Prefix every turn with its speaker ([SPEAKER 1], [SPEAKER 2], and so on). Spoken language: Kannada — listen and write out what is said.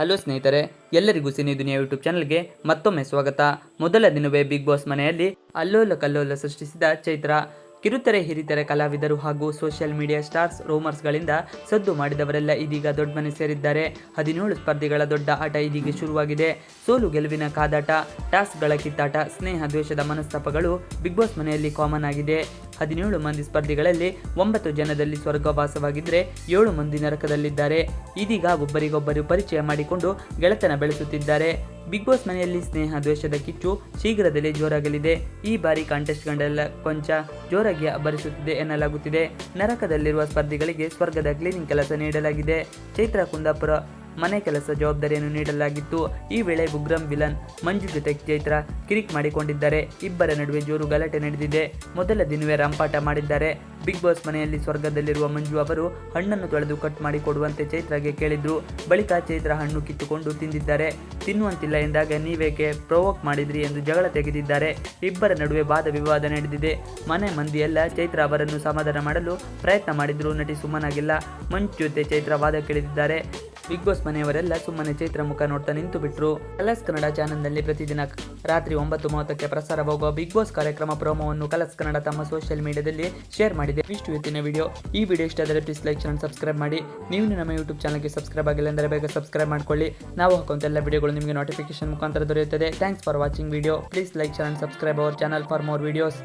[SPEAKER 1] ಹಲೋ ಸ್ನೇಹಿತರೆ, ಎಲ್ಲರಿಗೂ ಸಿನಿ ದುನಿಯಾ ಯೂಟ್ಯೂಬ್ ಚಾನಲ್ಗೆ ಮತ್ತೊಮ್ಮೆ ಸ್ವಾಗತ. ಮೊದಲ ದಿನವೇ ಬಿಗ್ ಬಾಸ್ ಮನೆಯಲ್ಲಿ ಅಲ್ಲೋಲ ಕಲ್ಲೋಲ ಸೃಷ್ಟಿಸಿದ ಚೈತ್ರ. ಕಿರುತೆರೆ, ಹಿರಿತೆರೆ ಕಲಾವಿದರು ಹಾಗೂ ಸೋಷಿಯಲ್ ಮೀಡಿಯಾ ಸ್ಟಾರ್ಸ್ ರೋಮರ್ಸ್ಗಳಿಂದ ಸದ್ದು ಮಾಡಿದವರೆಲ್ಲ ಇದೀಗ ದೊಡ್ಡ ಮನೆ ಸೇರಿದ್ದಾರೆ. ಹದಿನೇಳು ಸ್ಪರ್ಧಿಗಳ ದೊಡ್ಡ ಆಟ ಇದೀಗ ಶುರುವಾಗಿದೆ. ಸೋಲು ಗೆಲುವಿನ ಕಾದಾಟ, ಟಾಸ್ಕ್ಗಳ ಕಿತ್ತಾಟ, ಸ್ನೇಹ ದ್ವೇಷದ ಮನಸ್ತಾಪಗಳು ಬಿಗ್ ಬಾಸ್ ಮನೆಯಲ್ಲಿ ಕಾಮನ್ ಆಗಿದೆ. ಹದಿನೇಳು ಮಂದಿ ಸ್ಪರ್ಧಿಗಳಲ್ಲಿ ಒಂಬತ್ತು ಜನದಲ್ಲಿ ಸ್ವರ್ಗವಾಸವಾಗಿದ್ದರೆ ಏಳು ಮಂದಿ ನರಕದಲ್ಲಿದ್ದಾರೆ. ಇದೀಗ ಒಬ್ಬರಿಗೊಬ್ಬರು ಪರಿಚಯ ಮಾಡಿಕೊಂಡು ಗೆಳೆತನ ಬೆಳೆಸುತ್ತಿದ್ದಾರೆ. ಬಿಗ್ ಬಾಸ್ ಮನೆಯಲ್ಲಿ ಸ್ನೇಹ ದ್ವೇಷದ ಕಿಚ್ಚು ಶೀಘ್ರದಲ್ಲೇ ಜೋರಾಗಲಿದೆ. ಈ ಬಾರಿ ಕಾಂಟೆಸ್ಟ್ ಕಾಂಟೆಸ್ಟ್ಗಳೆಲ್ಲ ಕೊಂಚ ಜೋರಾಗಿ ಅಬ್ಬರಿಸುತ್ತಿದೆ ಎನ್ನಲಾಗುತ್ತಿದೆ. ನರಕದಲ್ಲಿರುವ ಸ್ಪರ್ಧಿಗಳಿಗೆ ಸ್ವರ್ಗದ ಕ್ಲೀನಿಂಗ್ ಕೆಲಸ ನೀಡಲಾಗಿದೆ. ಚೈತ್ರ ಕುಂದಾಪುರ ಮನೆ ಕೆಲಸ ಜವಾಬ್ದಾರಿಯನ್ನು ನೀಡಲಾಗಿತ್ತು. ಈ ವೇಳೆ ಉಗ್ರಂ ವಿಲನ್ ಮಂಜು ಜೊತೆ ಚೈತ್ರ ಕಿರಿಕ್ ಮಾಡಿಕೊಂಡಿದ್ದಾರೆ. ಇಬ್ಬರ ನಡುವೆ ಜೋರು ಗಲಾಟೆ ನಡೆದಿದೆ. ಮೊದಲ ದಿನವೇ ರಂಪಾಟ ಮಾಡಿದ್ದಾರೆ. ಬಿಗ್ ಬಾಸ್ ಮನೆಯಲ್ಲಿ ಸ್ವರ್ಗದಲ್ಲಿರುವ ಮಂಜು ಅವರು ಹಣ್ಣನ್ನು ತೊಳೆದು ಕಟ್ ಮಾಡಿ ಕೊಡುವಂತೆ ಚೈತ್ರಗೆ ಕೇಳಿದ್ರು. ಬಳಿಕ ಚೈತ್ರ ಹಣ್ಣು ಕಿತ್ತುಕೊಂಡು ತಿಂದಿದ್ದಾರೆ. ತಿನ್ನುವಂತಿಲ್ಲ ಎಂದಾಗ ನೀವೇಕೆ ಪ್ರೊವೋಕ್ ಮಾಡಿದ್ರಿ ಎಂದು ಜಗಳ ತೆಗೆದಿದ್ದಾರೆ. ಇಬ್ಬರ ನಡುವೆ ವಾದ ವಿವಾದ ನಡೆದಿದೆ. ಮನೆ ಮಂದಿಯೆಲ್ಲ ಚೈತ್ರ ಅವರನ್ನು ಸಮಾಧಾನ ಮಾಡಲು ಪ್ರಯತ್ನ ಮಾಡಿದ್ರು. ನಟಿ ಸುಮ್ಮನಾಗಿಲ್ಲ ಮಂಜು ಜೊತೆ ಚೈತ್ರ ವಾದ ಕೇಳಿದ್ದಾರೆ. ಬಿಗ್ ಬಾಸ್ ಮನೆಯವರೆಲ್ಲ ಸುಮ್ಮನೆ ಚೈತ್ರ ಮುಖ ನೋಡ್ತಾ ನಿಂತು ಬಿಟ್ರು. ಕಲರ್ಸ್ ಕನ್ನಡ ಚಾನೆಲ್ನಲ್ಲಿ ಪ್ರತಿದಿನ ರಾತ್ರಿ ಒಂಬತ್ತು ಮೂವತ್ತಕ್ಕೆ ಪ್ರಸಾರವಾಗುವ ಬಿಗ್ ಬಾಸ್ ಕಾರ್ಯಕ್ರಮ ಪ್ರೋಮೋವನ್ನು ಕಲರ್ಸ್ ಕನ್ನಡ ತಮ್ಮ ಸೋಷಿಯಲ್ ಮೀಡಿಯಾದಲ್ಲಿ ಶೇರ್ ಮಾಡಿದೆ. ಇಷ್ಟು ಇವತ್ತಿನ ವಿಡಿಯೋ. ಈ ವಿಡಿಯೋ ಇಷ್ಟ ಆದರೆ ಪ್ಲೀಸ್ ಲೈಕ್ ಚಾನಲ್ ಸಬ್ಸ್ಕ್ರೈಬ್ ಮಾಡಿ. ನೀವು ನಮ್ಮ ಯೂಟ್ಯೂಬ್ ಚಾನಲ್ಗೆ ಸಬ್ಸ್ಕ್ರೈಬ್ ಆಗಿಲ್ಲ ಅಂದರೆ ಬೇಗ ಸಬ್ಸ್ಕ್ರೈಬ್ ಮಾಡ್ಕೊಳ್ಳಿ. ನಾವು ಹಾಕುವಂತ ಎಲ್ಲ ವಿಡಿಯೋಗಳು ನಿಮಗೆ ನೋಟಿಫಿಕೇಶನ್ ಮುಖಾಂತರ ದೊರೆಯುತ್ತದೆ. Thanks for watching video please like channel subscribe our channel for more videos